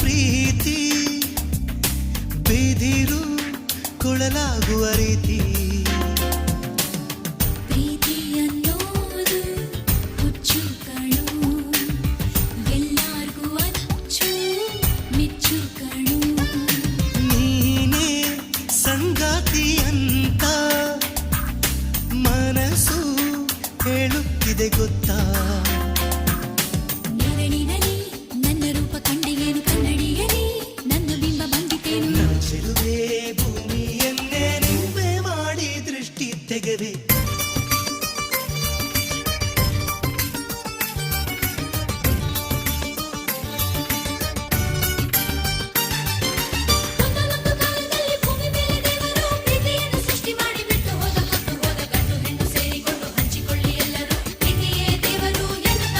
ಪ್ರೀತಿ ಬೀದಿರು ಕುಳಲಾಗುವ ರೀತಿ ಪ್ರೀತಿಯನ್ನು ಹುಚ್ಚು ಕಣು ಎಲ್ಲಾಗುವ ದುಚ್ಚು ಕಣು ಮೀನೇ ಸಂಗಾತಿಯಂತ ಮನಸ್ಸು ಹೇಳುತ್ತಿದೆ ಗೊತ್ತಾ take it easy.